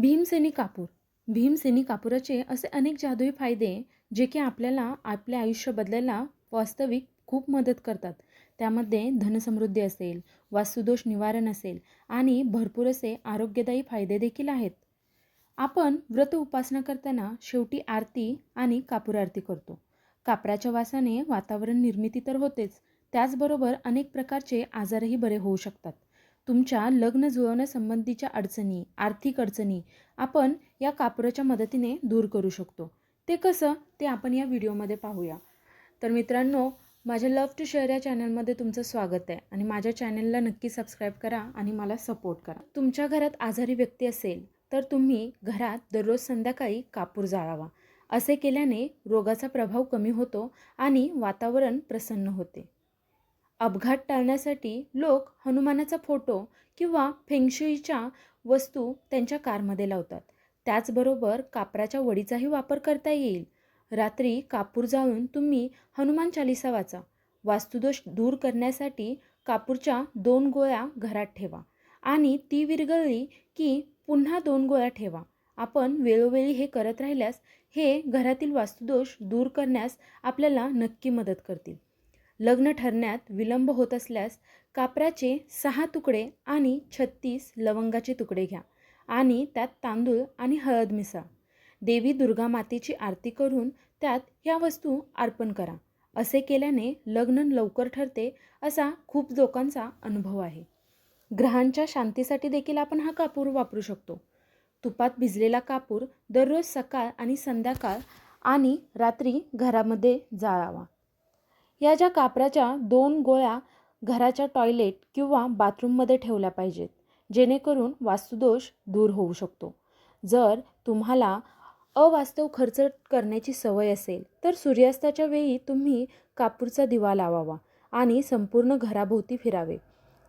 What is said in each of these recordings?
भीमसेनी कापूर. भीमसेनी कापुराचे असे अनेक जादुई फायदे जे की आपल्याला आपले आयुष्य बदलायला वास्तविक खूप मदत करतात. त्यामध्ये धनसमृद्धी असेल वास्तुदोष निवारण असेल आणि भरपूर असे आरोग्यदायी फायदे देखील आहेत. आपण व्रत उपासना करताना शेवटी आरती आणि कापूर आरती करतो. कापराच्या वासाने वातावरण निर्मिती तर होतेच त्याचबरोबर अनेक प्रकारचे आजारही बरे होऊ शकतात. तुमच्या लग्न जुळवण्यासंबंधीच्या अडचणी आर्थिक अडचणी आपण या कापराच्या मदतीने दूर करू शकतो. ते कसं ते आपण या व्हिडिओमध्ये पाहूया. तर मित्रांनो माझ्या लव टू शेअर या चॅनलमध्ये तुमचं स्वागत आहे आणि माझ्या चॅनलला नक्की सबस्क्राईब करा आणि मला सपोर्ट करा. तुमच्या घरात आजारी व्यक्ती असेल तर तुम्ही घरात दररोज संध्याकाळी कापूर जाळावा. असे केल्याने रोगाचा प्रभाव कमी होतो आणि वातावरण प्रसन्न होते. अपघात टाळण्यासाठी लोक हनुमानाचा फोटो किंवा फेंगशुईच्या वस्तू त्यांच्या कारमध्ये लावतात. त्याचबरोबर कापराच्या वडीचाही वापर करता येईल. रात्री कापूर जाळून तुम्ही हनुमान चालिसा वाचा. वास्तुदोष दूर करण्यासाठी कापूरच्या दोन गोळ्या घरात ठेवा आणि ती विरगळली की पुन्हा दोन गोळ्या ठेवा. आपण वेळोवेळी हे करत राहिल्यास हे घरातील वास्तुदोष दूर करण्यास आपल्याला नक्की मदत करतील. लग्न ठरण्यात विलंब होत असल्यास कापराचे सहा तुकडे आणि छत्तीस लवंगाचे तुकडे घ्या आणि त्यात तांदूळ आणि हळद मिसळा. देवी दुर्गा मातेची आरती करून त्यात ह्या वस्तू अर्पण करा. असे केल्याने लग्न लवकर ठरते असा खूप लोकांचा अनुभव आहे. ग्रहांच्या शांतीसाठी देखील आपण हा कापूर वापरू शकतो. तुपात भिजलेला कापूर दररोज सकाळ आणि संध्याकाळ आणि रात्री घरामध्ये जाळावा. या ज्या कापराच्या दोन गोळ्या घराच्या टॉयलेट किंवा बाथरूममध्ये ठेवल्या पाहिजेत जेणेकरून वास्तुदोष दूर होऊ शकतो. जर तुम्हाला अवास्तव खर्च करण्याची सवय असेल तर सूर्यास्ताच्या वेळी तुम्ही कापूरचा दिवा लावावा आणि संपूर्ण घराभोवती फिरावे.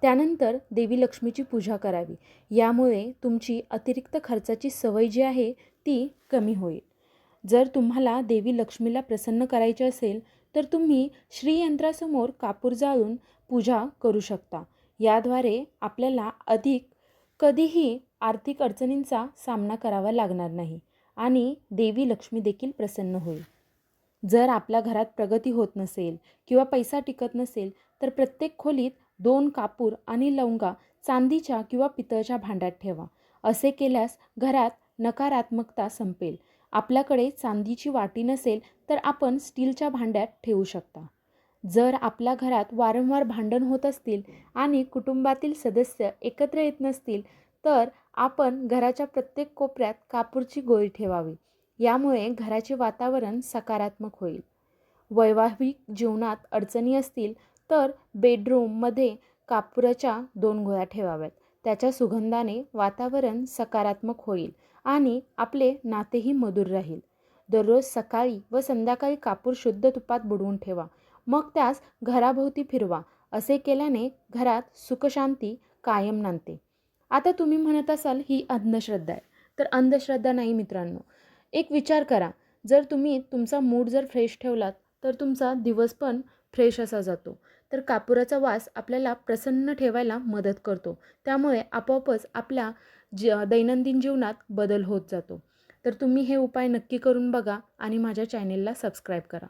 त्यानंतर देवी लक्ष्मीची पूजा करावी. यामुळे तुमची अतिरिक्त खर्चाची सवय जी आहे ती कमी होईल. जर तुम्हाला देवी लक्ष्मीला प्रसन्न करायची असेल तर तुम्ही श्रीयंत्रासमोर कापूर जाळून पूजा करू शकता. याद्वारे आपल्याला अधिक कधीही आर्थिक अडचणींचा सामना करावा लागणार नाही आणि देवी लक्ष्मी देखील प्रसन्न होईल. जर आपल्या घरात प्रगती होत नसेल किंवा पैसा टिकत नसेल तर प्रत्येक खोलीत दोन कापूर आणि लवंगा चांदीच्या किंवा पितळच्या भांड्यात ठेवा. असे केल्यास घरात नकारात्मकता संपेल. आपल्याकडे चांदीची वाटी नसेल तर आपण स्टीलच्या भांड्यात ठेवू शकता. जर आपल्या घरात वारंवार भांडण होत असतील आणि कुटुंबातील सदस्य एकत्र येत नसतील तर आपण घराच्या प्रत्येक कोपऱ्यात कापूरची गोळी ठेवावी. यामुळे घराचे वातावरण सकारात्मक होईल. वैवाहिक जीवनात अडचणी असतील तर बेडरूममध्ये कापुराच्या दोन गोळ्या ठेवाव्यात. त्याच्या सुगंधाने वातावरण सकारात्मक होईल. आणि आपले नातेही मधुर राहील. दररोज सकाळी व संध्याकाळी कापूर शुद्ध तुपात बुडवून ठेवा. मग त्यास घराभोवती फिरवा. असे केल्याने घरात सुखशांती कायम नांदते. आता तुम्ही म्हणत असाल ही अंधश्रद्धा आहे. तर अंधश्रद्धा नाही मित्रांनो. एक विचार करा. जर तुम्ही तुमचा मूड जर फ्रेश ठेवलात तर तुमचा दिवस पण फ्रेश असा जातो. तर कापुराचा वास आपल्याला प्रसन्न ठेवायला मदत करतो. त्यामुळे आपोआपच आपल्या ज दैनंदिन जीवनात बदल होत जातो. तर तुम्ही हे उपाय नक्की करून बघा आणि माझ्या चॅनेलला सबस्क्राईब करा.